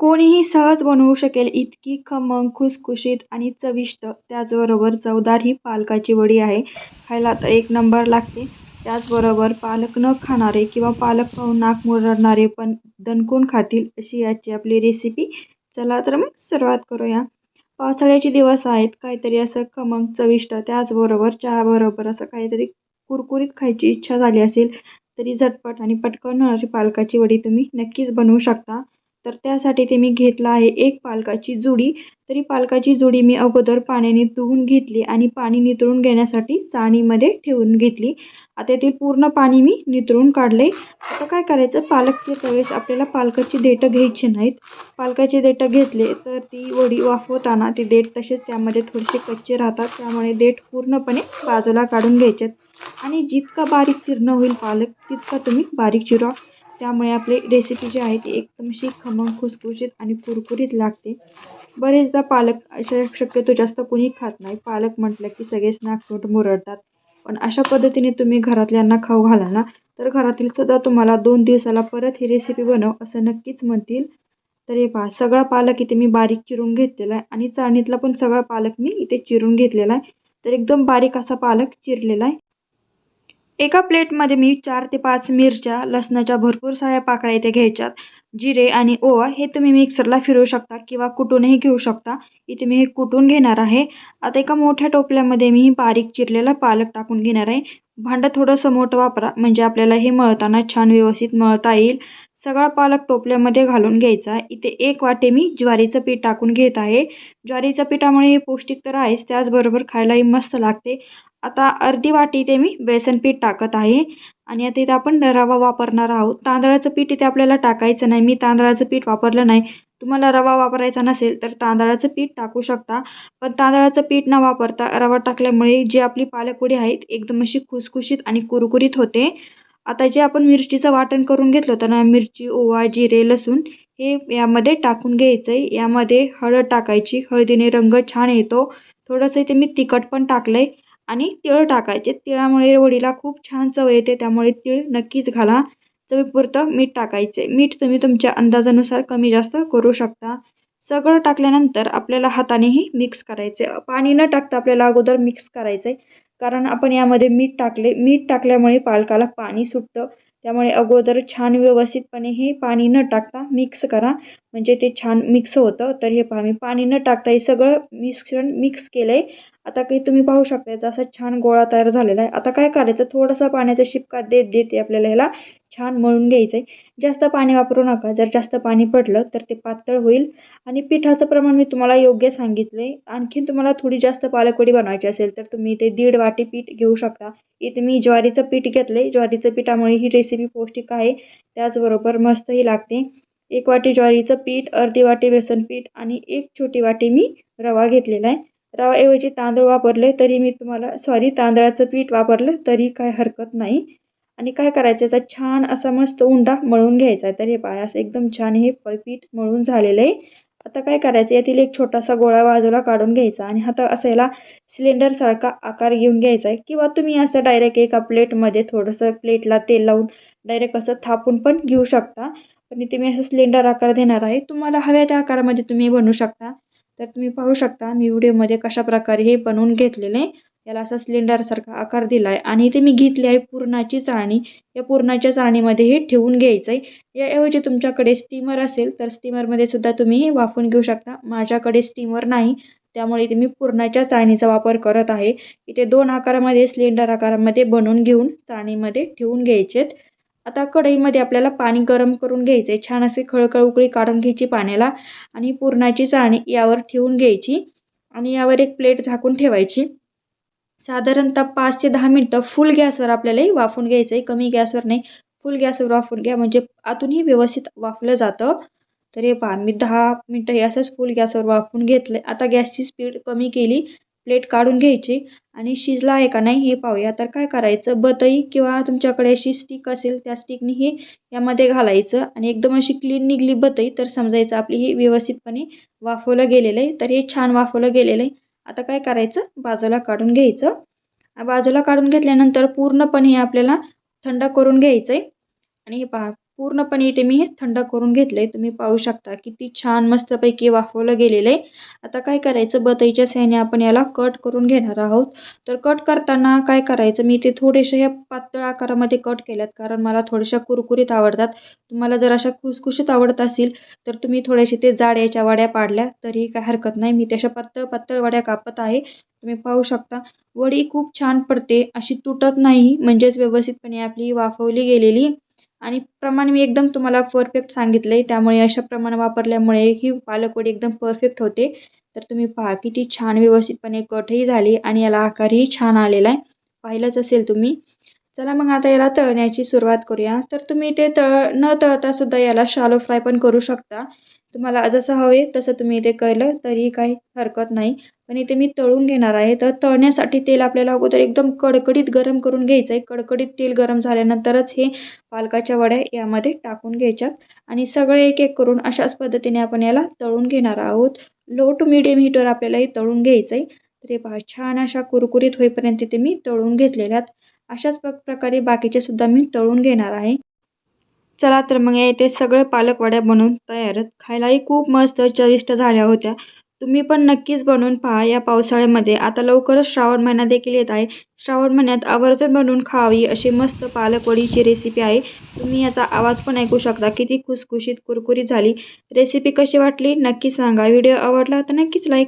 कोणीही सहज बनवू शकेल इतकी खमंग खुसखुशीत आणि चविष्ट. त्याचबरोबर चवदार ही पालकाची वडी आहे. खायला तर एक नंबर लागते. त्याचबरोबर पालक न खाणारे किंवा पालक पाहून नाक मुरडणारे पण दणकून खातील अशी याची आपली रेसिपी चला तर मग सुरुवात करूया. पावसाळ्याचे दिवस आहेत. काहीतरी असं खमंग चविष्ट त्याचबरोबर चहाबरोबर असं काहीतरी कुरकुरीत खायची इच्छा झाली असेल तरी झटपट आणि पटकन होणारी पालकाची वडी तुम्ही नक्कीच बनवू शकता. तर त्यासाठी ते मी घेतलं आहे एक पालकाची जुडी. तरी पालकाची जुडी मी अगोदर पाण्याने धुवून घेतली आणि पाणी नितळून घेण्यासाठी चाणीमध्ये ठेवून घेतली. आता ते पूर्ण पाणी मी नितळून काढले आता काय करायचं? पालकच्या वेळेस आपल्याला पालकाची देठं घ्यायची नाहीत. पालकाचे देठं घेतले तर ती वडी वाफवताना ती देठ तसेच त्यामध्ये थोडेसे कच्चे राहतात. त्यामुळे देठ पूर्णपणे बाजूला काढून घ्यायच्यात आणि जितका बारीक चिरणं होईल पालक तितका तुम्ही बारीक चिरा. त्यामुळे आपली रेसिपी जी आहे ती एकदमशी खमंग खुसखुशीत आणि कुरकुरीत लागते. बरेचदा पालक अशा शक्यतो जास्त कोणी खात नाही. पालक म्हटलं की सगळेच नाकतोट मुरडतात. पण अशा पद्धतीने तुम्ही घरातल्यांना खाऊ घाला ना तर घरातील सुद्धा तुम्हाला दोन दिवसाला परत ही रेसिपी बनव असं नक्कीच म्हणतील. तर हे पहा सगळा पालक इथे मी बारीक चिरून घेतलेला आहे आणि चाळणीतला पण सगळा पालक मी इथे चिरून घेतलेला आहे. तर एकदम बारीक असा पालक चिरलेला आहे. एका प्लेटमध्ये मी चार ते पाच मिरच्या लसणाच्या भरपूर साऱ्या पाकळ्या इथे घ्यायच्यात. जिरे आणि ओवा हे तुम्ही मिक्सरला फिरवू शकता किंवा कुटूनही घेऊ शकता. इथे मी हे कुटून घेणार आहे. आता एका मोठ्या टोपल्यामध्ये मी बारीक चिरलेला पालक टाकून घेणार आहे. भांडं थोडंसं मोठं वापरा म्हणजे आपल्याला हे मळताना छान व्यवस्थित मळता येईल. सगळा पालक टोपल्यामध्ये घालून घ्यायचा. इथे एक वाटे मी ज्वारीचं पीठ टाकून घेत आहे. ज्वारीच्या पिठामुळे हे पौष्टिक तर आहेच त्याचबरोबर खायलाही मस्त लागते. आता अर्धी वाटी इथे मी बेसन पीठ टाकत आहे. आणि आता इथे आपण रवा वापरणार आहोत. तांदळाचं पीठ इथे आपल्याला टाकायचं नाही. मी तांदळाचं पीठ वापरलं नाही. तुम्हाला रवा वापरायचा नसेल तर तांदळाचं पीठ टाकू शकता. पण तांदळाचं पीठ न वापरता रवा टाकल्यामुळे जी आपली पालकवडी आहेत एकदम अशी खुसखुशीत आणि कुरकुरीत होते. आता जे आपण मिरचीचं वाटण करून घेतलं होतं ना मिरची ओवा जिरे लसूण हे यामध्ये टाकून घ्यायचं आहे यामध्ये हळद टाकायची हळदीने रंग छान येतो. थोडंसं इथे मी तिखट पण टाकलं आहे आणि तिळ टाकायचे. तिळामुळे वडीला खूप छान चव येते त्यामुळे तिळ नक्कीच घाला. चवीपुरतं मीठ टाकायचे. मीठ तुम्ही तुमच्या अंदाजानुसार कमी जास्त करू शकता. सगळं टाकल्यानंतर आपल्याला हातानेही मिक्स करायचे. पाणी न टाकता आपल्याला अगोदर मिक्स करायचं. आहे कारण आपण यामध्ये मीठ टाकले. मीठ टाकल्यामुळे पालकाला पाणी सुटतं. त्यामुळे अगोदर छान व्यवस्थितपणे हे पाणी न टाकता मिक्स करा. म्हणजे ते छान मिक्स होतं. तर हे पहा मी पाणी न टाकता हे सगळं मिश्रण मिक्स केलं आहे आता काही तुम्ही पाहू शकता याचा असा छान गोळा तयार झालेला आहे. आता काय करायचं? थोडासा पाण्याचा शिपका देत देते आपल्याला ह्याला छान मळून घ्यायचं आहे जास्त पाणी वापरू नका. जर जास्त पाणी पडलं तर ते पातळ होईल. आणि पिठाचं प्रमाण मी तुम्हाला योग्य सांगितलं. आहे आणखीन तुम्हाला थोडी जास्त पालकवडी बनवायची असेल तर तुम्ही इथे दीड वाटी पीठ घेऊ शकता. इथे मी ज्वारीचं पीठ घेतलं आहे ज्वारीचं पिठामुळे ही रेसिपी पौष्टिक आहे. त्याचबरोबर मस्तही लागते. एक वाटी ज्वारीचं पीठ अर्धी वाटी बेसन पीठ आणि एक छोटी वाटी मी रवा घेतलेला आहे. रवाऐवजी तांदूळ वापरले तरी मी तुम्हाला सॉरी तांदळाचं पीठ वापरलं तरी काय हरकत नाही. आणि काय करायचं याचा छान असा मस्त उंडा मळून घ्यायचा आहे. तर हे पाय असं एकदम छान हे पीठ मळून झालेलं आहे. आता काय करायचं यातील एक छोटासा गोळा बाजूला काढून घ्यायचा आणि आता असं याला सिलेंडरसारखा आकार घेऊन घ्यायचा आहे. किंवा तुम्ही असं डायरेक्ट एका प्लेटमध्ये थोडंसं प्लेटला तेल लावून डायरेक्ट असं थापून पण घेऊ शकता. पण इथे मी असं सिलेंडर आकार देणार आहे. तुम्हाला हव्या त्या आकारामध्ये तुम्ही बनवू शकता. तर तुम्ही पाहू शकता मी व्हिडिओमध्ये कशा प्रकारे हे बनवून घेतलेलं आहे. याला असा सिलेंडरसारखा आकार दिला आहे आणि इथे मी घेतली आहे पुरणाची चाळणी. या पुरणाच्या चाळणीमध्ये हे ठेवून घ्यायचं आहे याऐवजी तुमच्याकडे स्टीमर असेल तर स्टीमरमध्ये सुद्धा तुम्ही हे वाफून घेऊ शकता. माझ्याकडे स्टीमर नाही त्यामुळे इथे मी पुरणाच्या चाळणीचा वापर करत आहे. इथे दोन आकारामध्ये सिलेंडर आकारामध्ये बनवून घेऊन चाळणीमध्ये ठेवून घ्यायचेत. आता कढईमध्ये आपल्याला पाणी गरम करून घ्यायचं आहे छान असे खळखळ उकळी काढून घ्यायची पाण्याला आणि पुरणाची चाळणी यावर ठेवून घ्यायची आणि यावर एक प्लेट झाकून ठेवायची. साधारणतः पाच ते दहा मिनटं फुल गॅसवर आपल्याला वाफून घ्यायचं आहे कमी गॅसवर नाही फुल गॅसवर वाफून घ्या. म्हणजे आतूनही व्यवस्थित वाफलं जातं. तर हे पहा मी दहा मिनटं हे असंच फुल गॅसवर वाफून घेतलं आता गॅसची स्पीड कमी केली. प्लेट काढून घ्यायची. आणि शिजला आहे का नाही हे पाहूया. तर काय करायचं? बतई किंवा तुमच्याकडे अशी स्टिक असेल त्या स्टिकनी हे यामध्ये घालायचं. आणि एकदम अशी क्लीन निघली बतई तर समजायचं आपली ही व्यवस्थितपणे वाफवलं गेलेलं आहे. तर हे छान वाफवलं गेलेलं आहे. आता काय करायचं? बाजूला काढून घ्यायचं. बाजूला काढून घेतल्यानंतर पूर्णपणे आपल्याला थंड करून घ्यायचं आहे आणि हे पहा पूर्णपणे इथे मी हे थंड करून घेतलं आहे तुम्ही पाहू शकता किती छान मस्तपैकी वाफवलं गेलेलं आहे. आता काय करायचं? बतईच्या सहाय्याने आपण याला कट करून घेणार आहोत. तर कट करताना काय करायचं? मी ते थोडेसे ह्या पातळ आकारामध्ये कट केल्यात कारण मला थोड्याशा कुरकुरीत आवडतात. तुम्हाला जर अशा खुसखुशीत आवडत असतील तर तुम्ही थोड्याशी ते जाड याच्या वड्या पाडल्या तरी काय हरकत नाही. मी त्याशा पातळ पातळ वड्या कापत आहे. तुम्ही पाहू शकता वडी खूप छान पडते. अशी तुटत नाही म्हणजेच व्यवस्थितपणे आपली वाफवली गेलेली. आणि प्रमाण मी एकदम तुम्हाला परफेक्ट सांगितलं आहे त्यामुळे अशा प्रमाण वापरल्यामुळे ही पालकवडी एकदम परफेक्ट होते. तर तुम्ही पहा किती छान व्यवस्थितपणे कटही झाली आणि याला आकारही छान आलेला आहे. पाहिलंच असेल तुम्ही. चला मग आता याला तळण्याची सुरुवात करूया. तर तुम्ही ते तळ न तळता सुद्धा याला शालो फ्राय पण करू शकता. तुम्हाला जसं हवे तसं तुम्ही ते केलं तरी काही हरकत नाही. पण इथे मी तळून घेणार आहे. तर तळण्यासाठी तेल आपल्याला अगोदर एकदम कडकडीत गरम करून घ्यायचं आहे. कडकडीत तेल गरम झाल्यानंतरच हे पालकाच्या वड्या यामध्ये टाकून घ्यायच्यात. आणि सगळे एक एक करून अशाच पद्धतीने आपण याला तळून घेणार आहोत. लो टू मिडियम हीटवर आपल्याला हे तळून घ्यायचं आहे तर हे पहा छान अशा कुरकुरीत होईपर्यंत ते मी तळून घेतलेल्यात. अशाच प प्रकारे बाकीचे सुद्धा मी तळून घेणार आहे. चला तर मग या इथे सगळे पालकवड्या बनवून तयार खायलाही खूप मस्त चविष्ट झाल्या होत्या. तुम्ही पण नक्कीच बनवून पहा या पावसाळ्यामध्ये. आता लवकरच श्रावण महिना देखील येत आहे. श्रावण महिन्यात आवर्जून बनवून खावी अशी मस्त पालक वडीची रेसिपी आहे. तुम्ही याचा आवाज पण ऐकू शकता. किती खुसखुशीत कुरकुरीत झाली. रेसिपी कशी वाटली? नक्की सांगा. व्हिडिओ आवडला तर नक्कीच लाईक